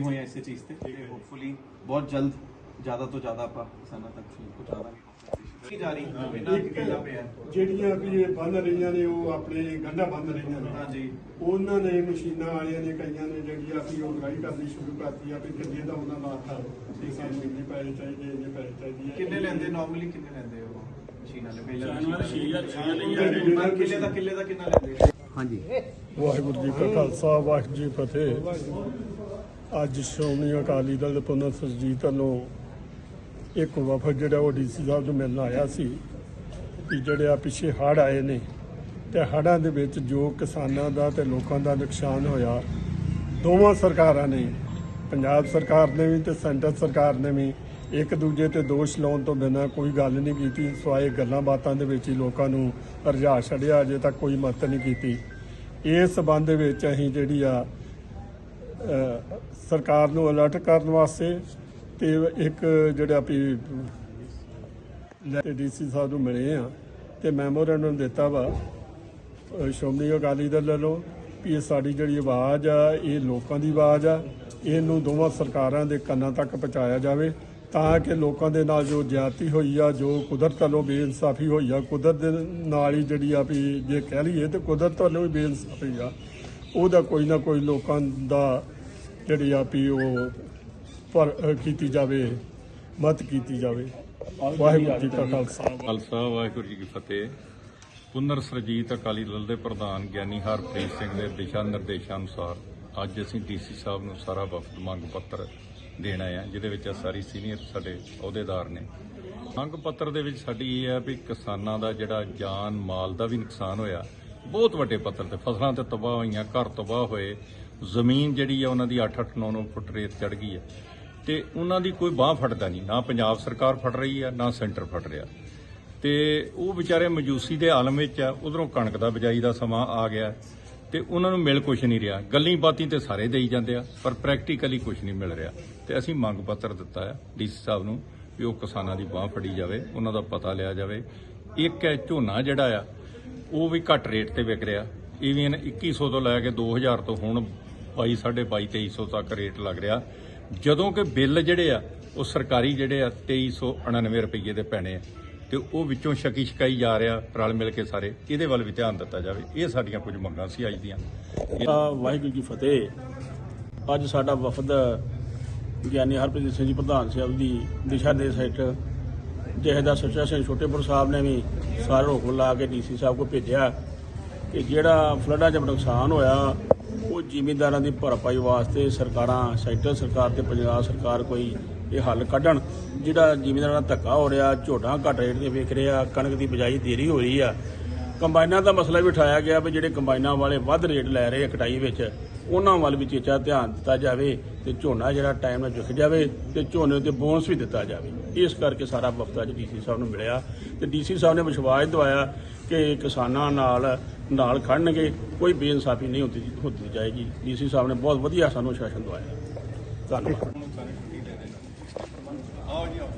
Working ਹੋਏ ਆ ਇਸੇ ਚੀਜ਼ ਤੇ। ਤੇ ਹੋਪਫੁਲੀ ਬਹੁਤ ਜਲਦ ਜ਼ਿਆਦਾ ਤੋਂ ਜ਼ਿਆਦਾ ਆਪਾਂ ਕਿਸਾਨਾਂ ਤੱਕ ਪਹੁੰਚਾਵਾਂਗੇ ਕੀ ਜਾਰੀ ਇਹਨਾਂ ਕਿਲਾ ਪਿਆ? ਜਿਹੜੀਆਂ ਵੀ ਇਹ ਬੰਨ ਰਹੀਆਂ ਨੇ ਉਹ ਆਪਣੇ ਗੰਢਾ ਬੰਨ ਰਹੀਆਂ ਨੇ। ਹਾਂਜੀ। ਉਹਨਾਂ ਨੇ ਮਸ਼ੀਨਾਂ ਵਾਲਿਆਂ ਨੇ ਕਈਆਂ ਨੇ ਜਿਹੜੀ ਆ ਵੀ ਉਹ ਗਰਾਈ ਕਰਨੀ ਸ਼ੁਰੂ ਕਰਤੀ ਆ ਵੀ ਕਿੰਨੇ ਦਾ ਉਹਨਾਂ ਲਾਤਾ ਵੀ ਸਾਨੂੰ ਇੰਨੇ ਪੈਸੇ ਚਾਹੀਦੇ ਇੰਨੇ ਪੈਸੇ ਚਾਹੀਦੇ ਆ। ਕਿੰਨੇ ਲੈਂਦੇ? ਨਾਰਮਲੀ ਕਿੰਨੇ ਲੈਂਦੇ ਉਹ ਮਸ਼ੀਨਾਂ ਦੇ ਪਹਿਲਾਂ ਜਾਨਵਰ ਛੇ ਹਜ਼ਾਰ, ਛੇ ਹਜ਼ਾਰ ਲਈ ਜਾਂਦੇ। ਪਰ ਕਿੱਲੇ ਦਾ ਕਿੱਲੇ ਦਾ ਕਿੰਨਾ ਲੈਂਦੇ ਹਾਂਜੀ। ਵਾਹਿਗੁਰੂ ਜੀ ਕਾ ਖਾਲਸਾ, ਵਾਹਿਗੁਰੂ ਜੀ ਫਤਿਹ। ਅੱਜ ਸ਼੍ਰੋਮਣੀ ਅਕਾਲੀ ਦਲ ਦੇ ਪੁਨਰ ਸੁਰਜੀਤ ਵੱਲੋਂ ਇੱਕ ਵਫਦ ਜਿਹੜਾ ਉਹ ਡੀਸੀ ਸਾਹਿਬ ਨੂੰ ਮਿਲਣ ਆਇਆ ਸੀ ਕਿ ਜਿਹੜੇ ਆ ਪਿੱਛੇ ਹੜ੍ਹ ਆਏ ਨੇ ਤੇ ਹੜ੍ਹਾਂ ਦੇ ਵਿੱਚ ਜੋ ਕਿਸਾਨਾਂ ਦਾ ਤੇ ਲੋਕਾਂ ਦਾ ਨੁਕਸਾਨ ਹੋਇਆ, ਦੋਵਾਂ ਸਰਕਾਰਾਂ ਨੇ, ਪੰਜਾਬ ਸਰਕਾਰ ਨੇ ਵੀ ਤੇ ਸੈਂਟਰ ਸਰਕਾਰ ਨੇ ਵੀ ਇੱਕ ਦੂਜੇ ਤੇ ਦੋਸ਼ ਲਾਉਣ ਤੋਂ ਬਿਨਾਂ ਕੋਈ ਗੱਲ ਨਹੀਂ ਕੀਤੀ। ਸਵਾਏ ਗੱਲਾਂ ਬਾਤਾਂ ਦੇ ਵਿੱਚ ਹੀ ਲੋਕਾਂ ਨੂੰ ਰਜਾ ਛੱਡਿਆ ਅਜੇ ਤੱਕ ਕੋਈ ਮਦਦ ਨਹੀਂ ਕੀਤੀ। ਇਸ ਸਬੰਧ ਦੇ ਵਿੱਚ ਅਸੀਂ ਜਿਹੜੀ ਆ ਸਰਕਾਰ ਨੂੰ ਅਲਰਟ ਕਰਨ ਵਾਸਤੇ ਤੇ ਇੱਕ ਜਿਹੜਾ ਵੀ ਲੈ ਡੀਸੀ ਸਾਹਿਬ ਨੂੰ ਮਿਲੇ ਆ ਤੇ ਮੈਮੋਰੈਂਡਮ ਦਿੱਤਾ ਵਾ। ਅ, ਸ਼੍ਰੋਮਣੀ ਅਕਾਲੀ ਦਲ ਵੱਲੋਂ ਵੀ ਇਹ ਸਾਡੀ ਜਿਹੜੀ ਆਵਾਜ਼ ਆ ਇਹ ਲੋਕਾਂ ਦੀ ਆਵਾਜ਼ ਆ ਇਹਨੂੰ ਦੋਵਾਂ ਸਰਕਾਰਾਂ ਦੇ ਕੰਨਾਂ ਤੱਕ ਪਹੁੰਚਾਇਆ ਜਾਵੇ। ਤਾਂ ਕਿ ਲੋਕਾਂ ਦੇ ਨਾਲ ਜੋ ਜ਼ਿਆਦਤੀ ਹੋਈ ਆ, ਜੋ ਕੁਦਰਤ ਵੱਲੋਂ ਬੇਇਨਸਾਫੀ ਹੋਈ ਆ, ਕੁਦਰਤ ਦੇ ਨਾਲ ਹੀ ਜਿਹੜੀ ਆ ਵੀ ਜੇ ਕਹਿ ਲਈਏ ਤੇ ਕੁਦਰਤ ਵੱਲੋਂ ਵੀ ਬੇਇਨਸਾਫੀ ਆ, ਉਹਦਾ ਕੋਈ ਨਾ ਕੋਈ ਲੋਕਾਂ ਦਾ ਜਿਹੜੀ ਆ ਵੀ ਉਹ ਪਰ ਕੀਤੀ ਜਾਵੇ, ਮਤ ਕੀਤੀ ਜਾਵੇ। ਵਾਹਿਗੁਰੂ ਜੀ ਕਾ ਖਾਲਸਾ। ਖਾਲਸਾ, ਵਾਹਿਗੁਰੂ ਜੀ ਕੀ ਫਤਿਹ। ਪੁਨਰ ਸਰਜੀਤ ਅਕਾਲੀ ਦਲ ਦੇ ਪ੍ਰਧਾਨ ਗਿਆਨੀ ਹਰਪ੍ਰੀਤ ਸਿੰਘ ਦੇ ਦਿਸ਼ਾ ਨਿਰਦੇਸ਼ਾਂ ਅਨੁਸਾਰ ਅੱਜ ਅਸੀਂ ਡੀਸੀ ਸਾਹਿਬ ਨੂੰ ਸਾਰਾ ਵਫਦ ਮੰਗ ਪੱਤਰ ਦੇਣਾ ਆਏ ਜਿਹਦੇ ਵਿੱਚ ਸਾਰੀ ਸੀਨੀਅਰ ਸਾਡੇ ਅਹੁਦੇਦਾਰ ਨੇ। ਮੰਗ ਪੱਤਰ ਦੇ ਵਿੱਚ ਸਾਡੀ ਇਹ ਹੈ ਵੀ ਕਿਸਾਨਾਂ ਦਾ ਜਿਹੜਾ ਜਾਨ, ਮਾਲ ਦਾ ਵੀ ਨੁਕਸਾਨ ਹੋਇਆ, ਬਹੁਤ ਵੱਡੇ ਪੱਤਰ ਤੇ ਫਸਲਾਂ ਤੇ ਤਬਾਹ ਹੋਈਆਂ, ਘਰ ਤਬਾਹ ਹੋਏ, ਜ਼ਮੀਨ ਜਿਹੜੀ ਆ ਉਹਨਾਂ ਦੀ 8-8 9-9 ਫੁੱਟ ਰੇਤ ਚੜ ਗਈ ਹੈ। ਤੇ ਉਹਨਾਂ ਦੀ ਕੋਈ ਬਾਹ ਫੜਦਾ ਨਹੀਂ, ਨਾ ਪੰਜਾਬ ਸਰਕਾਰ ਫੜ ਰਹੀ ਹੈ ਨਾ ਸੈਂਟਰ ਫੜ ਰਿਹਾ। ਤੇ ਉਹ ਵਿਚਾਰੇ ਮਜੂਸੀ ਦੇ ਆਲਮ ਵਿੱਚ ਆ, ਉਧਰੋਂ ਕਣਕ ਦਾ ਬਿਜਾਈ ਦਾ ਸਮਾਂ ਆ ਗਿਆ। ਤੇ ਉਹਨਾਂ ਨੂੰ ਮਿਲ ਕੁਛ ਨਹੀਂ ਰਿਹਾ। ਗੱਲਾਂ ਬਾਤੀ ਤੇ ਸਾਰੇ ਦੇਈ ਜਾਂਦੇ ਆ, ਪਰ ਪ੍ਰੈਕਟੀਕਲੀ ਕੁਛ ਨਹੀਂ ਮਿਲ ਰਿਹਾ। ਤੇ ਅਸੀਂ ਮੰਗ ਪੱਤਰ ਦਿੱਤਾ ਆ ਡੀਸੀ ਸਾਹਿਬ ਨੂੰ ਵੀ ਉਹ ਕਿਸਾਨਾਂ ਦੀ ਬਾਹ ਫੜੀ ਜਾਵੇ, ਉਹਨਾਂ ਦਾ ਪਤਾ ਲਿਆ ਜਾਵੇ। ਇੱਕ ਹੈ ਝੋਨਾ ਜਿਹੜਾ ਆ, ਉਹ ਵੀ ਘੱਟ ਰੇਟ ਤੇ ਵਿਕ ਰਿਹਾ। ਈਵਨ 2100 ਤੋਂ ਲੈ ਕੇ 2000 ਤੋਂ ਹੁਣ 22 22 2300 ਤੱਕ ਰੇਟ ਲੱਗ ਰਿਹਾ। ਜਦੋਂ ਕਿ ਬਿੱਲ ਜਿਹੜੇ ਆ, ਉਹ ਸਰਕਾਰੀ ਜਿਹੜੇ ਆ 2399 ਰੁਪਏ ਦੇ ਪੈਣੇ ਆ। ਤੇ ਉਹ ਵਿੱਚੋਂ ਸ਼ਕੀ ਸ਼ਕਾਈ ਜਾ ਰਿਹਾ, ਰਲ ਮਿਲ ਕੇ ਸਾਰੇ। ਇਹਦੇ ਵੱਲ ਵੀ ਧਿਆਨ ਦਿੱਤਾ ਜਾਵੇ। ਇਹ ਸਾਡੀਆਂ ਕੁਝ ਮੰਗਾਂ ਸੀ ਅੱਜ ਦੀਆਂ। ਵਾਹਿਗੁਰੂ ਜੀ ਫਤਿਹ। ਅੱਜ ਸਾਡਾ ਵਫਦ ਗਿਆਨੀ ਹਰਪ੍ਰੀਤ ਸਿੰਘ ਜੀ, ਪ੍ਰਧਾਨ ਸਾਹਿਬ ਦੀ ਦਿਸ਼ਾ ਦੇ ਹੇਠ ਜਹੇਦਾਰ ਸੱਚਾ ਸਿੰਘ ਛੋਟੇਪੁਰ ਸਾਹਿਬ ਨੇ ਵੀ ਸਾਰਾ ਰੋਕ ਲਾ ਕੇ ਡੀਸੀ ਸਾਹਿਬ ਕੋ ਭੇਜਿਆ ਕਿ ਜਿਹੜਾ ਫਲੱਡਾਂ 'ਚ ਨੁਕਸਾਨ ਹੋਇਆ ਉਹ ਜ਼ਿਮੀਂਦਾਰਾਂ ਦੀ ਭਰਪਾਈ ਵਾਸਤੇ ਸਰਕਾਰਾਂ, ਸੈਂਟਰ ਸਰਕਾਰ ਤੇ ਪੰਜਾਬ ਸਰਕਾਰ ਕੋਈ ਇਹ ਹੱਲ ਕੱਢਣ। ਜਿਹੜਾ ਜ਼ਿਮੀਂਦਾਰਾਂ ਦਾ ਧੱਕਾ ਹੋ ਰਿਹਾ ਝੋਟਾਂ ਘੱਟ ਰੇਟ ਤੇ ਵਿਕ ਰਿਹਾ, ਕਣਕ ਦੀ ਬਿਜਾਈ ਦੇਰੀ ਹੋ ਰਹੀ ਆ। ਕੰਬਾਈਨਾਂ ਦਾ ਮਸਲਾ ਵੀ ਉਠਾਇਆ ਗਿਆ ਵੀ ਜਿਹੜੇ ਕੰਬਾਈਨਾਂ ਵਾਲੇ ਵੱਧ ਰੇਟ ਲੈ ਰਹੇ ਕਟਾਈ ਵਿੱਚ, ਉਹਨਾਂ ਵੱਲ ਵੀ ਚੇਚਾ ਧਿਆਨ ਦਿੱਤਾ ਜਾਵੇ ਤੇ ਝੋਨਾ ਜਿਹੜਾ ਟਾਈਮ ਨਾਲ ਜੁਖ ਜਾਵੇ ਤੇ ਝੋਨੇ ਤੇ ਬੋਨਸ ਵੀ ਦਿੱਤਾ ਜਾਵੇ। ਇਸ ਕਰਕੇ ਸਾਰਾ ਵਫਦ ਅੱਜ ਡੀਸੀ ਸਾਹਿਬ ਨੂੰ ਮਿਲਿਆ ਤੇ ਡੀਸੀ ਸਾਹਿਬ ਨੇ ਵਿਸ਼ਵਾਸ ਦਿਵਾਇਆ ਕਿ ਕਿਸਾਨਾਂ ਨਾਲ ਨਾਲ ਖੜਨਗੇ, ਕੋਈ ਬੇਇਨਸਾਫੀ ਨਹੀਂ ਹੁੰਦੀ ਹੁੰਦੀ ਜਾਏਗੀ। ਡੀਸੀ ਸਾਹਿਬ ਨੇ ਬਹੁਤ ਵਧੀਆ ਸਾਨੂੰ ਸ਼ਾਸਨ ਦਵਾਇਆ। ਧੰਨਵਾਦ। ਆਓ ਜੀ, ਆਓ।